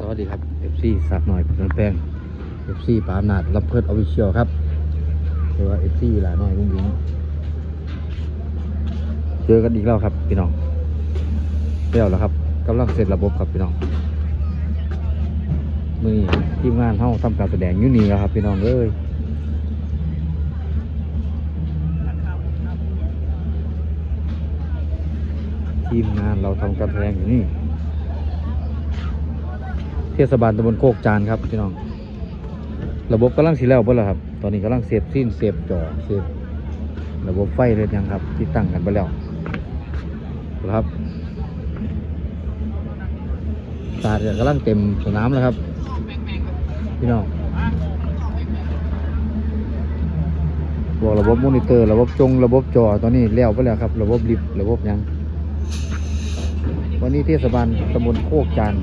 สวัสดีครับ FC สักหน่อยเพื่อนแป้ง FC ปานาจรับเพิดออฟฟิเชียลครับหรือว่า FC หลาหน่อยลุงยิงเจอกันอีกแล้วครับพี่น้องเรียวแล้วครับกำลังเสร็จระบบครับพี่น้องมือนี้ทีมงานเฮาทำการแสดงอยู่นี่แล้วครับพี่น้องเอ้ยทีมงานเราทำการแสดงอยู่นี่ ทศบาลตำบลโคกจานครับพี่น้อง ระบบกำลังสีแล้วเพิ่นแล้วครับ ตอนนี้กำลังเสียบซีนเสียบจอเสียบระบบไฟเลยยังครับ ที่ตั้งกันไปแล้วครับตาดกำลังเต็มสนามแล้วครับ พี่น้องบอกระบบมอนิเตอร์ ระบบจง ระบบจอตอนนี้แล้วไปแล้วครับ ระบบลิฟต์ระบบยังวันนี้เทศบาลตำบลโคกจาน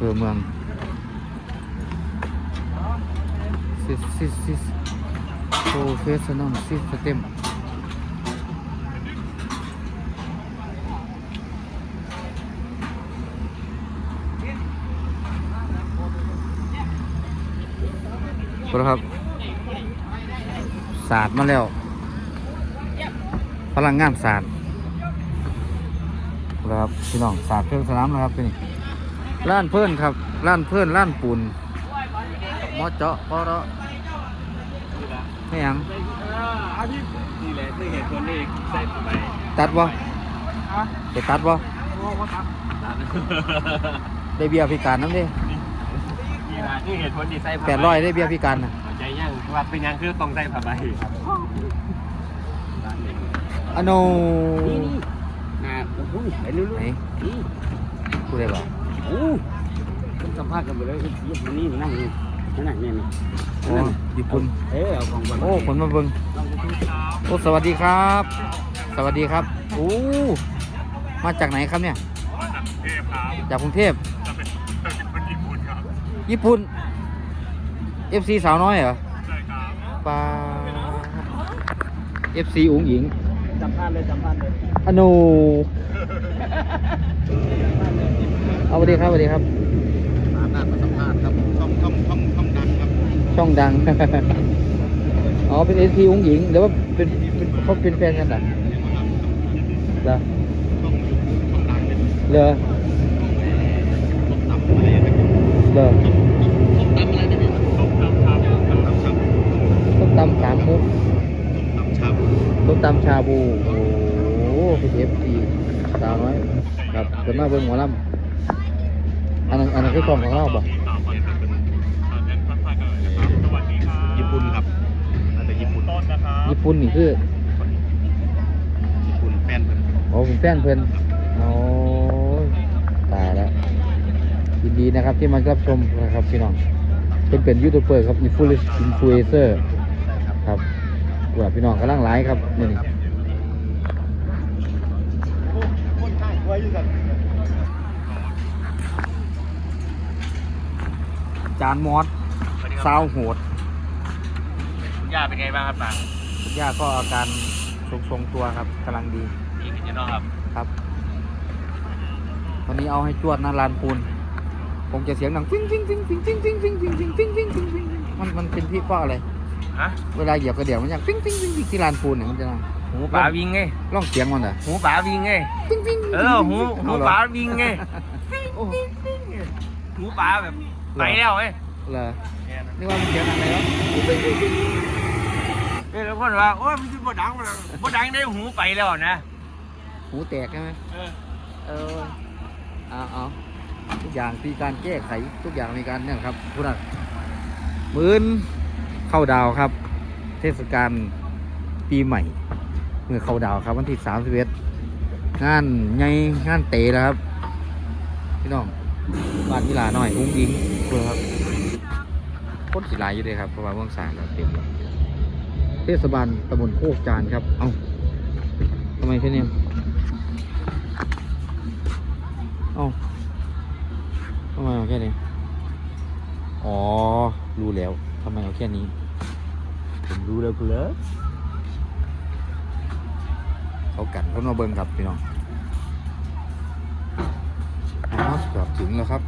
เพื่อเมืองซิสซิสซิสโปรเฟสชั่นอลซิสเต็มครับศาสตร์มาแล้วพลังงานศาสตร์ครับพี่น้องศาสตร์เครื่องสนามนะครับที่นี่ ร้านเพื่อนครับร้านเพื่อนร้านปูนหมอเจาะพอเราะไม่หยังนี่แหละคือเหตุผลที่ใส่ไปตัดบ่ไปตัดบ่ได้เบี้ยพิการน้ำดินี่แหละคือเหตุผลที่ใส่แปดร้อยได้เบี้ยพิการนะใจยังว่าเป็นยังคือต้องใส่ผ้าใบอันโนนะโอ้โหไปเรื่ไหนอยพูดได้บ่ๆโอ้ต้องสัมภาษณ์กันไปเลยไอ้ที่มันนี่มันนั่งนี่นั่นน่ะเนี่ยนี่โอ้ญี่ปุ่นเออเอาของก่อนโอ้คนมาเบิ่งโอ้สวัสดีครับ สวัสดีครับโอ้มาจากไหนครับเนี่ยจากกรุงเทพญี่ปุ่น FC สาวน้อยเหรอปลา FC อุ๋งหญิงสัมภาษณ์เลยสัมภาษณ์เลยอโน เอาสวัสดีครับสวัสดีครับสัมภาษณ์มาสัมภาษณ์ครับช่องช่องช่องช่องดังครับช่องดัง อ๋อ เป็น FC อุ๋งหญิงหรือว่าเป็นเป็นเขาเป็นแฟนกันเหรอเหรอช่องช่องดังเป็นเหรอช่องต่ำอะไรนะเหรอช่องต่ำอะไรนะพี่ช่องต่ำครับช่องต่ำครับต้มตำสามมุกช่องต่ำครับต้มตำชาบู โอ้โหเป็น FC สาวน้อยครับเกิดมาเบิ่งหมอลำ อันนั้นอันนั้นคือช่องของเราบ่ญี่ปุ่นครับอาจจะญี่ปุ่นต้นนะครับญี่ปุ่นนี่คือญี่ปุ่นแฟนเพิ่นอ๋อผมแฟนเพื่อนโอ้ยตายแล้วยินดีนะครับที่มารับชมนะครับพี่น้องเป็นเป็นยูทูบเบอร์ครับอินฟลูอินฟลูเอนเซอร์ใช่ครับครับกว่าพี่น้องกำลังไลฟ์ครับนี่นี่คนข้างไว้อยู่กัน จานมอสซาวโหดย่าเป็นไงบ้างครับปังคุณย่าก็อาการทรงทรงๆตัวครับกำลังดีดีขึ้นเยอะเนาะครับครับวันนี้เอาให้จวดนะลานปูนคงจะเสียงดังฟิ้งฟิ้งฟิ้งฟิ้งฟิ้งฟิ้งฟิ้งฟิ้งฟิ้งฟิ้งฟิ้งฟิ้งฟิ้งมันมันเป็นที่เพราะอะไรฮะเวลาเหยียบกระเดี่ยวมันอย่างฟิ้งฟิ้งฟิ้งฟิ้งที่ลานปูนเนี่ยมันจะดังหูป๋าวิงไงร้องเสียงมันเหรอหูป๋าวิงไงฟิ้งฟิ้งเออหูหูเอเหรอป๋าวิงไงโอ้หูป๋าแบบ ไปแล้วไงเหรอนี่ว่ามันเสียงอะไรวะเออแล้วคนว่าโอ้ยมันจะบ่ดังบ่ดังบ่ดังได้หูไปแล้วนะหูแตกใช่ไหมเออเออเอาเอาทุกอย่างมีการแก้ไขทุกอย่างมีการเนี่ยครับพูดนะมือนเข้าดาวครับ เทศกาลปีใหม่เมื่อเข้าดาวครับวันที่สามสิบเอ็ดงานใหญ่งานเตะแล้วครับพี่น้อง บ้านกีฬาหน่อยอุ้งยิงเพื่อครับคนกีฬายอยู่เลยครับเพราะว่าเมืองสามเราเต็มเทศบาลตำบลโคกจานครับ เอ้าทำไมแค่นี้เอ้าทำไมเอาแค่นี้อ๋อ รู้แล้วทำไมเอาแค่นี้ ผมรู้แล้วคุณเลิศเขากันเขามาเบิ่งครับพี่น้อง จอดถึงแล้วครับ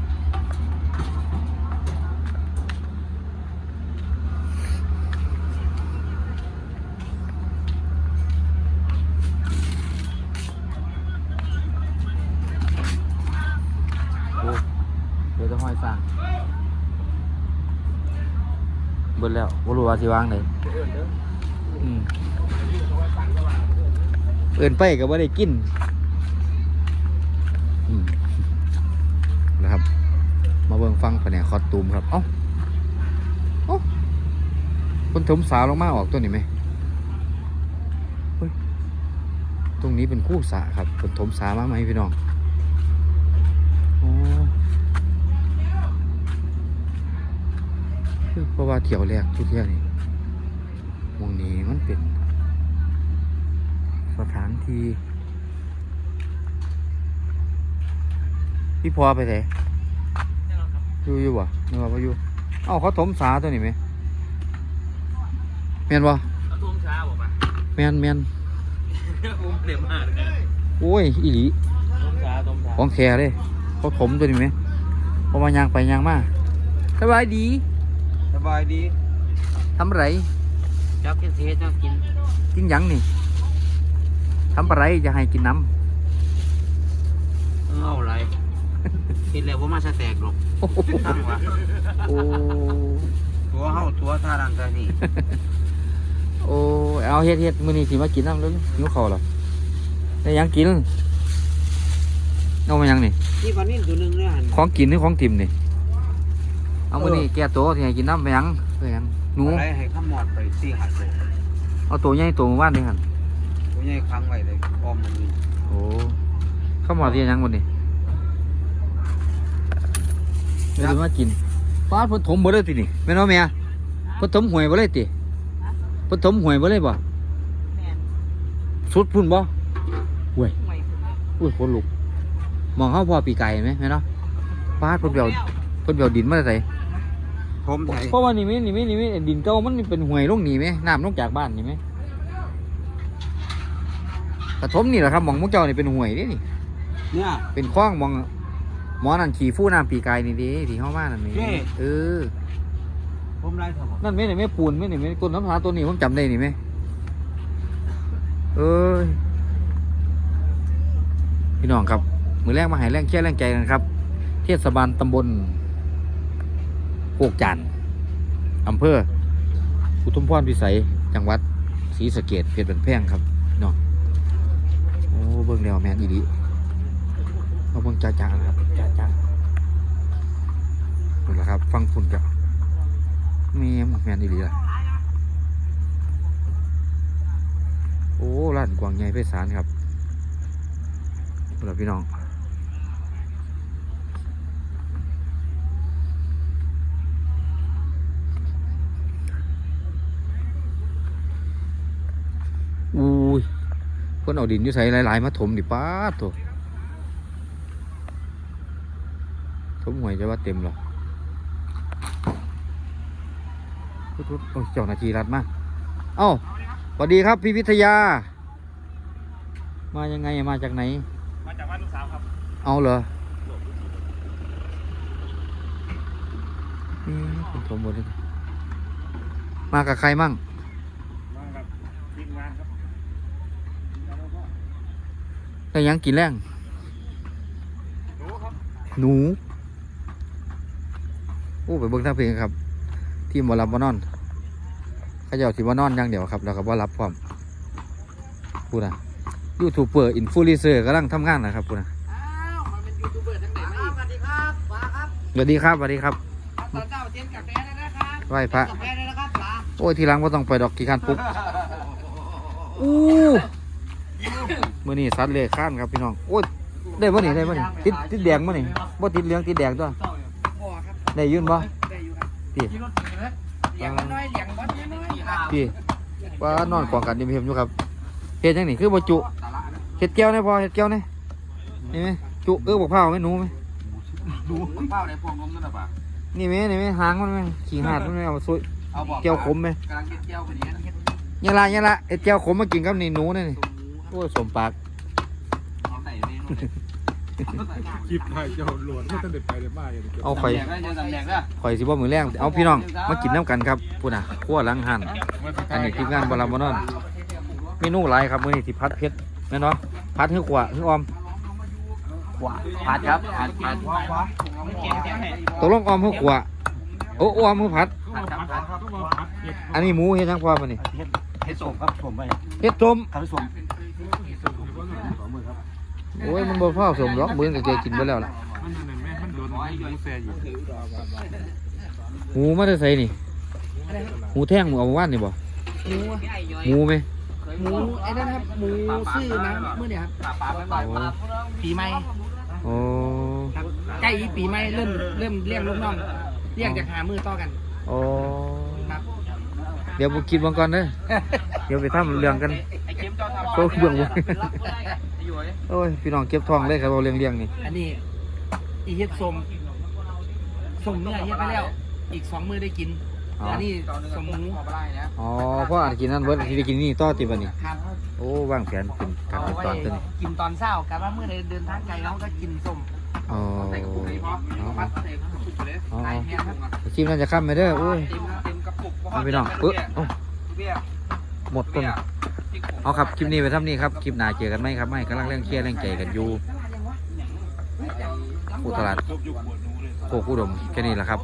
โอ้เดี๋ยวจะห้อยสร้างเบิดแล้วบ่รู้ว่าสิวางไหนอืมเอินไปก็บ่ได้กินอืมนะครับ มาเบิ่งฟังแผนกคอตูมครับ เอ้าเอ้าคนถมสาลงมาออกตัวนี้ไหมเฮ้ยตรงนี้เป็นคู่สาครับคนถมสามาไหมพี่น้องโอ้คือเพราะว่าเที่ยวแรกทุกเที่ยวนี่หมองนี้มันเป็น สถานที่พี่พอไปไหน อยู่อยู่บ่นึกว่าบ่อยู่เอ้าเขาถมสาตัวนี้ไหมแม่นบ่เอาทุ่มช้าบอกป่ะแม่นแม่นผมเปลี่ยนมากโอ้ยอีหลีทุ่มช้าทุ่มช้าของแท้เลยเขาถมตัวนี้ไหมเพราะว่ายางไปยางมาสบายดี สบายดีทำอะไรเจ้ากินเสียเจ้ากิน กินหยังนี่ทำอะไรจะให้กินน้เอาอะไรกิน แล้วผมมาสแตกหรอกำโอ้โหตั้งวะโอ้ตัวเฮาตัวท่าดังท่านี่โอ้เอาเฮ็ดเฮ็ดมื้อนี้สิมากินน้ำแล้วหิวข้าวเหรอได้หยังกินเอามาหยังนี่ นี่ปลานิ่นตัวหนึงเนี่ยหันของกินหรือของติ่มนี่ เอามื้อนี้แก้ตัวที่ให้กินน้ำไปหยังไปหยังหนูอะไรให้ข้ามหมอดไปสี่หัดเลยเอาตัวใหญ่ตัวเมื่อวานนี่หั่นตัวใหญ่ค้างไว้เลยอ้อมมันนี่โอ้เข้าวหมอที่ยังวันนี้ เดี๋ยวมากินฟ้าดเพิ่นถมบ่ได้ตินี่แม่นบ่แม่เพิ่นถมหวยบ่ได้ติเพิ่นถมหวยบ่ได้บ่สุดพุ่นบ่ห่วยอุ้ยคนลุกมองเฮาพอปีไก่ไหมแม่นเนาะฟ้าดเพิ่นเบียวเพิ่นเบียวดินมาได้ไสผมไทยเพราะว่านี่แม่นี่แม่นี่แม่ดินเก่ามันเป็นห่วยลงนี่แม่น้ำลงจากบ้านนี่แม่กระทมนี่แหละครับหมองมุกเจ้านี่เป็นห่วยเด้นี่ เนี่ย เป็นคลองหมอง หมอนั่นขี่ฟู้น้ำปีกายนี่เดิที่เข้ามานั่นนี่เจ้ เออ ผมไล่สมองนั่นไม่ไหนไม่ปูนไม่ไหนไม่ต้นน้ำผาตัวนี้ผมจำได้นี่ไหมเอ้ยพี่น้องครับ มือแรกมาใหายแรงแค่แรงใจกันครับ เทศบาลตำบลโคกจันทร์อำเภออุทุมพรพิสัยจังหวัดศรีสะเกดเพชรบันแพงครับพี่น้องโอ้เบิ่งแล้วแมนอีดี มาเบิ่งจ้าจ้านะครับจ้าจ้านั่นแหละครับ ฟังคุณกับแม่มแมนอีดีล่ะโอ้ร้านกวางใหญ่ไพศาลครับสำหรับพี่น้องอุ้ยเพิ่นเอาดินอยู่ใส่หลาย ๆ มาถมดิป้าดโตัวถมหวย จะว่าเต็มหรอทุดๆโอ้ยเจ้าหน้าที่รัดมาเอ้าสวัสดีครับพี่วิทยา มายังไงมาจากไหน มาจากบ้านลูกสาวครับ เอาเหรอนี่คุณถมหมดเลยมากับใครมั่ง มากับทีมงานครับได้หยังกินแรงดูครับ หนูโอ้ไปเบิ่งทางเพลงครับ ที่หมอลับบานอนเขาเจ้าที่บานอนอย่างเดียวครับ แล้วก็บ่รับพร้อมพูดนะยูทูบเบอร์อินฟลูเอนเซอร์กำลังทำงานนะครับพูดนะอ้าวมันเป็นยูทูบเบอร์ทั้งไหนมาอีกสวัสดีครับฟ้าครับสวัสดีครับสวัสดีครับตอนเช้าเตรียมกาแฟเลยนะครับไหว้พระกาแฟเลยนะครับฟ้าโอ้ยทีหลังว่าต้องไปดอกกี่คันปุ๊บอู้มื่อนี้สัตว์เลื้อยคลานครับพี่น้องโอ้ยได้บ่นี่ได้บ่นี่ติดติดแดงบ่นี่บ่ติดเหลืองติดแดงตัวบ่ครับ ได้ยืนบ่ได้อยู่ครับพี่ขี่รถขี่เลยเลี้ยงมันน้อยเลี้ยงบอสน้อยๆครับพี่ว่านอนกวางกันดิมเพียมอยู่ครับเฮ็ดจังนี่คือบ่จุเฮ็ดแก้วได้พอเฮ็ดแก้วได้นี่ไหมจุเออบอกเผาไหมหนูไหมดูเป้าในพวงนมนั่นหรอปะนี่ไหมนี่ไหมหางมันไหมขี่หาดมันไหมเอามาซุยเอาบอกแก้วขมไหมกำลังกินแก้วพอดีนะเฮ็ดยะละยะละเฮ็ดแก้วขมมากินกับนี่หนูนี่นี่โอ้ยสมปาก คลิปถ่ายเจ้าหลวดไม่ทันได้ไปได้มาอย่างเดียวเอาข่อยแดกได้เจอตำแหน่งได้ข่อยสิบ่มือแรงเอาพี่น้องมากินน้ำกันครับพูดน่ะขั้วหลังหันอันนี้ทีมงานบอลามานอนเมนูหลายครับมื้อนี้สิพัดเผ็ดแม่นเนาะพัดฮื้อกว่าฮื้ออมขวาผัดครับผัดผัดตกลงออมฮื้อกว่าโอ้ออมฮื้อผัดผัดครับผัดก็ว่าพัดเห็ดอันนี้หมูเฮ็ดจังพอมื้อนี้เฮ็ดเฮ็ดสมครับสมไปเฮ็ดต้มครับสม โอ้ยมันบ่พอสมหรอกมื้อนี้ก็แกกินไปแล้วล่ะมันนั่นแม่มันโดนมันยูแซ่อยู่หมูมาได้ใส่นี่หมูแท่งหมูเอามาว่านนี่บ่หมูหมูไหมหมูไอ้นั่นครับหมูซื่อนะเมื่อเนี่ยครับโอ้ปีใหม่โอ้ครับใกล้อีปีใหม่เริ่มเริ่มเลี้ยงลูกน้องเลี้ยงจากหามือต่อกันโอ้ครับเดี๋ยวบ่กินบ่ก่อนเด้อเดี๋ยวไปทำเรื่องกันไอ้เข็มเจ้าทำโอ้เบื้องบน อยู่เลยโอ้ยพี่น้องเก็บทองเลยครับเอาเลี้ยงเลี้ยงนี่อันนี้ อีเฮ็ดสมสมเนื้อเฮ็ดไปแล้ว อีกสองมือได้กินอ๋ออันนี้สมหมูอ๋อเพราะอาจกินนั่นเบิดที่ได้กินนี่ต่อติบัดนี้ครับโอ้วางแผนเป็นการเอาติดไว้ต่อตัวนี้กินตอนเช้ากับว่าเมื่อใดเดินทางไกลเราก็กินสมอ๋อเอาเอาเอาหลายเอาแห้งครับชิมนั่นจะข้ามไปเด้อโอ้ยเต็มเต็มกระปุกเอาพี่น้องเอ้ยเอ้าเบี้ย หมดต้นเอาครับคลิปนี้ไปทำนี่ครับคลิปหน้าเจอกันไหมครับไม่กำลังเร่งเคลียร์เร่งใจกันอยู่ผู้ตลาดโคกอุดมแค่นี้แหละครับ